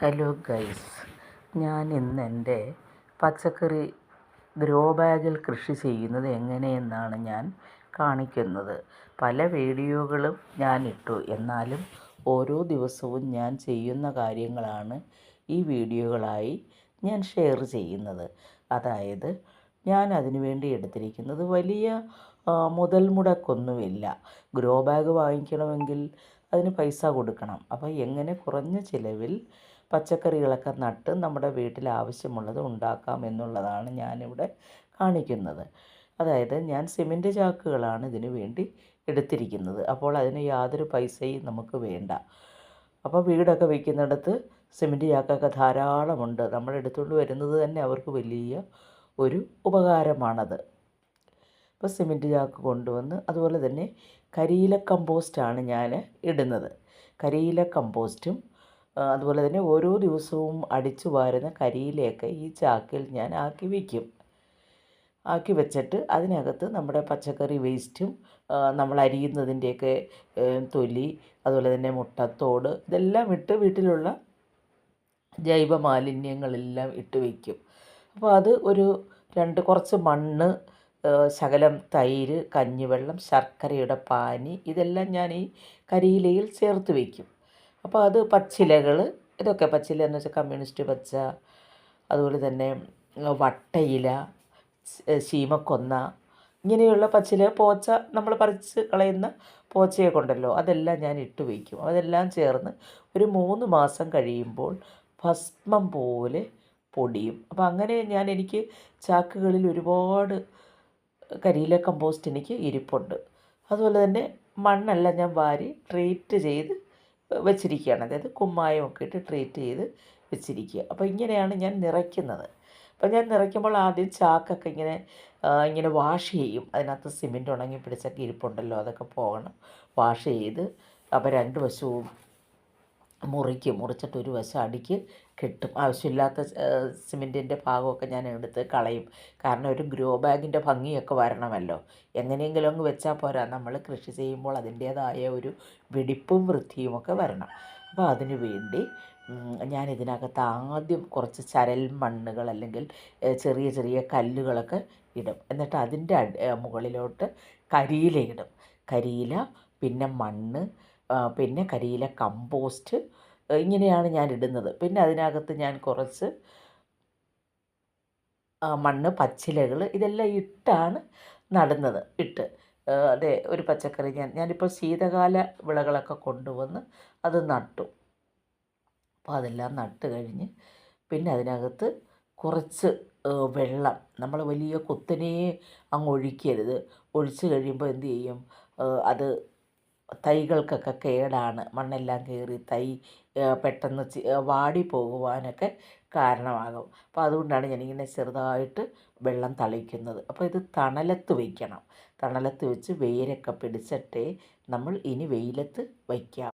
Hello guys ഞാൻ ഇന്ന് എന്റെ പച്ചക്കറി ഗ്രോ ബാഗിൽ കൃഷി ചെയ്യുന്നത് എങ്ങനെയെന്നാണ് ഞാൻ കാണിക്കുന്നത്. പല വീഡിയോകളും ഞാൻ ഇട്ടു. എന്നാലും ഓരോ ദിവസവും ഞാൻ ചെയ്യുന്ന കാര്യങ്ങളാണ് ഈ വീഡിയോകളായി ഞാൻ ഷെയർ ചെയ്യുന്നത്. അതായത് ഞാൻ അതിനു വേണ്ടി എടുത്തിരിക്കുന്നത് വലിയ മുതൽ മുടക്കൊന്നുമില്ല. ഗ്രോ ബാഗ് വാങ്ങിക്കണമെങ്കിൽ അതിന് പൈസ കൊടുക്കണം. അപ്പോൾ എങ്ങനെ കുറഞ്ഞ ചിലവിൽ പച്ചക്കറികളൊക്കെ നട്ട് നമ്മുടെ വീട്ടിൽ ആവശ്യമുള്ളത് ഉണ്ടാക്കാം എന്നുള്ളതാണ് ഞാനിവിടെ കാണിക്കുന്നത്. അതായത് ഞാൻ സിമന്റ് ചാക്കുകളാണ് ഇതിന് വേണ്ടി എടുത്തിരിക്കുന്നത്. അപ്പോൾ അതിന് യാതൊരു പൈസയും നമുക്ക് വേണ്ട. അപ്പോൾ വീടൊക്കെ വയ്ക്കുന്നിടത്ത് സിമന്റ് ചാക്കൊക്കെ ധാരാളമുണ്ട്. നമ്മുടെ എടുത്തുകൊണ്ട് വരുന്നത് തന്നെ അവർക്ക് വലിയ ഒരു ഉപകാരമാണത്. അപ്പോൾ സിമന്റ് ചാക്ക് കൊണ്ടുവന്ന് അതുപോലെ തന്നെ കരിയില കമ്പോസ്റ്റാണ് ഞാൻ ഇടുന്നത്. കരിയില കമ്പോസ്റ്റും അതുപോലെ തന്നെ ഓരോ ദിവസവും അടിച്ചു വാരുന്ന കരിയിലയൊക്കെ ഈ ചാക്കിൽ ഞാൻ ആക്കി വയ്ക്കും ആക്കി വെച്ചിട്ട് അതിനകത്ത് നമ്മുടെ പച്ചക്കറി വേസ്റ്റും നമ്മൾ അരിയുന്നതിന്റെയൊക്കെ തൊലി അതുപോലെ തന്നെ മുട്ടത്തോട് ഇതെല്ലാം ഇട്ട് വീട്ടിലുള്ള ജൈവ മാലിന്യങ്ങളെല്ലാം ഇട്ട് വയ്ക്കും അപ്പോൾ അത് ഒരു രണ്ട് കുറച്ച് മണ്ണ് ശകലം തൈര് കഞ്ഞിവെള്ളം ശർക്കരയുടെ പാനി ഇതെല്ലാം ഞാൻ ഈ കരിയിലയിൽ ചേർത്ത് വയ്ക്കും അപ്പോൾ അത് പച്ചിലകൾ ഇതൊക്കെ പച്ചില എന്ന് വെച്ചാൽ കമ്മ്യൂണിസ്റ്റ് പച്ച അതുപോലെ തന്നെ വട്ടയില ശീമക്കൊന്ന ഇങ്ങനെയുള്ള പച്ചില പോച്ച നമ്മൾ പറിച്ച് കളയുന്ന പോച്ചയെ കൊണ്ടല്ലോ അതെല്ലാം ഞാൻ ഇട്ട് വയ്ക്കും അതെല്ലാം ചേർന്ന് ഒരു മൂന്ന് മാസം കഴിയുമ്പോൾ ഭസ്മം പോലെ പൊടിയും. അപ്പോൾ അങ്ങനെ ഞാൻ എനിക്ക് ചാക്കുകളിൽ ഒരുപാട് കരിയില കമ്പോസ്റ്റ് എനിക്ക് ഇരിപ്പുണ്ട്. അതുപോലെ തന്നെ മണ്ണെല്ലാം ഞാൻ വാരി ട്രീറ്റ് ചെയ്ത് വെച്ചിരിക്കുകയാണ്. അതായത് കുമ്മായം ഒക്കെ ഇട്ട് ട്രീറ്റ് ചെയ്ത് വെച്ചിരിക്കുക. അപ്പോൾ ഇങ്ങനെയാണ് ഞാൻ നിറയ്ക്കുന്നത്. അപ്പോൾ ഞാൻ നിറയ്ക്കുമ്പോൾ ആദ്യം ചാക്കൊക്കെ ഇങ്ങനെ ഇങ്ങനെ വാഷ് ചെയ്യും. അതിനകത്ത് സിമെന്റ് ഉണങ്ങി പിടിച്ചൊക്കെ ഇരിപ്പുണ്ടല്ലോ അതൊക്കെ പോകണം. വാഷ് ചെയ്ത് അപ്പോൾ രണ്ട് വശവും മുറിക്കും. മുറിച്ചിട്ട് ഒരു വശം അടിക്ക് കിട്ടും. ആവശ്യമില്ലാത്ത സിമെന്റിന്റെ ഭാഗമൊക്കെ ഞാൻ എടുത്ത് കളയും. കാരണം ഒരു ഗ്രോ ബാഗിന്റെ ഭംഗിയൊക്കെ വരണമല്ലോ. എങ്ങനെയെങ്കിലും അങ്ങ് വെച്ചാൽ പോരാ. നമ്മൾ കൃഷി ചെയ്യുമ്പോൾ അതിന്റേതായ ഒരു വെടിപ്പും വൃത്തിയുമൊക്കെ വരണം. അപ്പോൾ അതിനു വേണ്ടി ഞാൻ ഇതിനകത്ത് ആദ്യം കുറച്ച് ചരൽ മണ്ണുകൾ അല്ലെങ്കിൽ ചെറിയ ചെറിയ കല്ലുകളൊക്കെ ഇടും. എന്നിട്ട് അതിന്റെ മുകളിലോട്ട് കരിയില ഇടും. കരിയില പിന്നെ മണ്ണ് പിന്നെ കരിയില കമ്പോസ്റ്റ് ഇങ്ങനെയാണ് ഞാൻ ഇടുന്നത്. പിന്നെ അതിനകത്ത് ഞാൻ കുറച്ച് മണ്ണ് പച്ചിലകൾ ഇതെല്ലാം ഇട്ടാണ് നടുന്നത്. ഇട്ട് അതെ ഒരു പച്ചക്കറി ഞാൻ ഞാനിപ്പോൾ ശീതകാല വിളകളൊക്കെ കൊണ്ടുവന്ന് അത് നട്ടു. അപ്പോൾ അതെല്ലാം നട്ട് കഴിഞ്ഞ് പിന്നെ അതിനകത്ത് കുറച്ച് വെള്ളം നമ്മൾ വലിയ കുത്തനെ അങ്ങ് ഒഴിക്കരുത്. ഒഴിച്ച് കഴിയുമ്പോൾ എന്ത് ചെയ്യും? അത് തൈകൾക്കൊക്കെ കേടാണ്. മണ്ണെല്ലാം കയറി തൈ പെട്ടെന്ന് വാടി പോകുവാനൊക്കെ കാരണമാകും. അപ്പോൾ അതുകൊണ്ടാണ് ഞാനിങ്ങനെ ചെറുതായിട്ട് വെള്ളം തളിക്കുന്നത്. അപ്പോൾ ഇത് തണലത്ത് വയ്ക്കണം തണലത്ത് വെച്ച് വേരൊക്കെ പിടിച്ചിട്ടേ നമ്മൾ ഇനി വെയിലത്ത് വയ്ക്കാം.